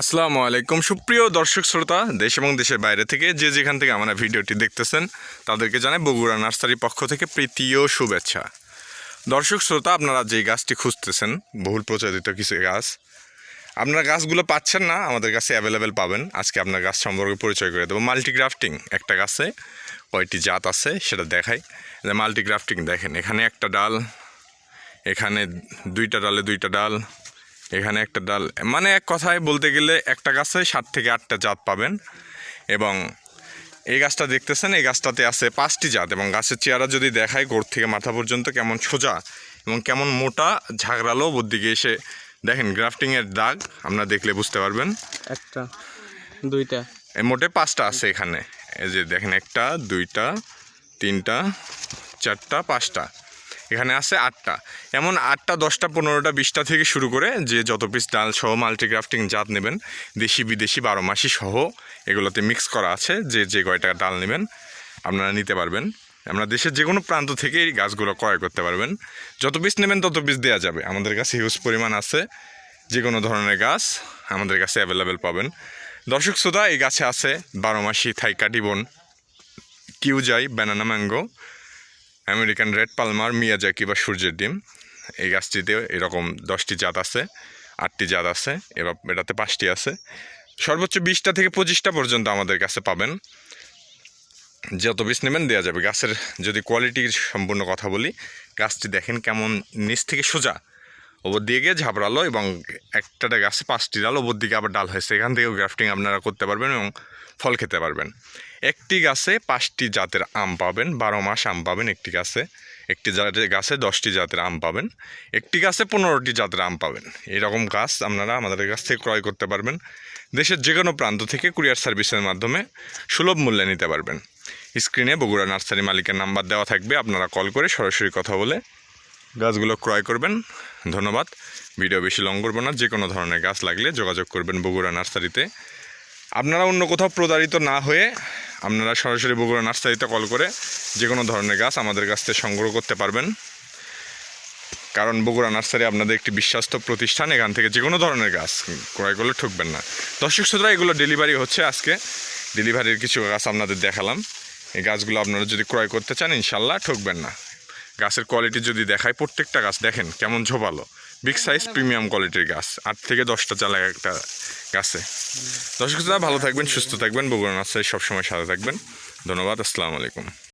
আসসালামু আলাইকুম। সুপ্রিয় দর্শক শ্রোতা, দেশ এবং দেশের বাইরে থেকে যে যেখান থেকে আমরা ভিডিওটি দেখতেছেন, তাদেরকে জানাই বগুড়া নার্সারির পক্ষ থেকে প্রীতি ও শুভেচ্ছা। দর্শক শ্রোতা, আপনারা যে গাছটি খুঁজতেছেন, বহুল প্রচলিত কিছু গাছ, আপনারা গাছগুলো পাচ্ছেন না, আমাদের কাছে অ্যাভেলেবেল পাবেন। আজকে আপনার গাছ সম্পর্কে পরিচয় করে দেবো। মাল্টিগ্রাফটিং একটা গাছে, কয়টি জাত আছে সেটা দেখাই। যে মাল্টিগ্রাফটিং দেখেন, এখানে একটা ডাল, এখানে দুইটা ডালে দুইটা ডাল এখানে একটা ডাল মানে এক কথায় বলতে গেলে একটা গাছে সাত থেকে আটটা জাত পাবেন এবং এই গাছটা দেখতেছেন এই গাছটাতে আছে পাঁচটি জাত এবং গাছের চেয়ারা যদি দেখায় গোড় থেকে মাথা পর্যন্ত কেমন সোজা এবং কেমন মোটা ঝাগড়ালো ওর দিকে এসে দেখেন গ্রাফটিংয়ের দাগ আপনারা দেখলে বুঝতে পারবেন। একটা দুইটা। এই মোটে পাঁচটা আছে এখানে। এই যে দেখেন একটা দুইটা তিনটা চারটা পাঁচটা। এখানে আছে আটটা। এমন আটটা, দশটা, পনেরোটা, বিশটা থেকে শুরু করে যে যত পিস ডাল সহ মাল্টিগ্রাফটিং জাত নেবেন, দেশি, বিদেশি, বারো মাসি সহ এগুলোতে মিক্স করা আছে, যে যে কয়টা ডাল নেবেন, আপনারা নিতে পারবেন। আমরা দেশের যে কোনো প্রান্ত থেকে এই গাছগুলো ক্রয় করতে পারবেন। যত পিস নেবেন, তত পিস দেওয়া যাবে। আমাদের কাছে হিউজ পরিমাণ আছে যে কোনো ধরনের গাছ আমাদের কাছে অ্যাভেলেবেল পাবেন। দর্শক শ্রোতা, এই গাছে আছে বারো মাসি থাই কাটিবন কিউজাই, banana mango American red Palmer মিয়া মিয়াজাকি বা সূর্যের ডিম। এই গাছটিতে এরকম দশটি জাত আছে, আটটি জাত আছে, এবার এটাতে পাঁচটি আছে। সর্বোচ্চ বিশটা থেকে পঁচিশটা পর্যন্ত আমাদের কাছে পাবেন। যত বীজ নেবেন দেওয়া যাবে। গাছের যদি কোয়ালিটির সম্পূর্ণ কথা বলি, গাছটি দেখেন কেমন নিচ থেকে সোজা। ওপর দিয়ে গিয়ে ঝাপড়ালো এবং একটা গাছে পাঁচটি ডাল ওপর দিকে আবার ডাল হয়েছে। এখান থেকেও গ্রাফটিং আপনারা করতে পারবেন এবং ফল খেতে পারবেন। একটি গাছে পাঁচটি জাতের আম পাবেন, বারো মাস আম পাবেন একটি গাছে। একটি জাতের গাছে দশটি জাতের আম পাবেন, একটি গাছে পনেরোটি জাতের আম পাবেন। এরকম গাছ আপনারা আমাদের কাছ থেকে ক্রয় করতে পারবেন। দেশের যে কোনো প্রান্ত থেকে কুরিয়ার সার্ভিসের মাধ্যমে সুলভ মূল্যে নিতে পারবেন। স্ক্রিনে বগুড়া নার্সারি মালিকের নাম্বার দেওয়া থাকবে, আপনারা কল করে সরাসরি কথা বলে গাছগুলো ক্রয় করবেন। ধন্যবাদ। ভিডিও বেশি লং করব না, যে কোনো ধরনের গাছ লাগলে যোগাযোগ করবেন বগুড়া নার্সারিতে। আপনারা অন্য কোথাও প্রতারিত না হয়ে আপনারা সরাসরি বগুড়া নার্সারিতে কল করে যে কোনো ধরনের গাছ আমাদের কাছ থেকে সংগ্রহ করতে পারবেন। কারণ বগুড়া নার্সারি আপনাদের একটি বিশ্বস্ত প্রতিষ্ঠান, এখান থেকে যে কোনো ধরনের গাছ ক্রয় করলে ঠকবেন না। দর্শক শ্রোতা, এগুলো ডেলিভারি হচ্ছে আজকে। ডেলিভারির কিছু গাছ আপনাদের দেখালাম। এই গাছগুলো আপনারা যদি ক্রয় করতে চান, ইনশাল্লাহ ঠকবেন না। গাছের কোয়ালিটি যদি দেখায় প্রত্যেকটা গাছ দেখেন কেমন ঝোপালো। বিগ সাইজ প্রিমিয়াম কোয়ালিটির গাছ। আট থেকে দশটা চালা একটা গাছে। দর্শক ভালো থাকবেন সুস্থ থাকবেন বগুড়া নার্সারি সবসময় সাথে থাকবেন। ধন্যবাদ আসসালামু আলাইকুম।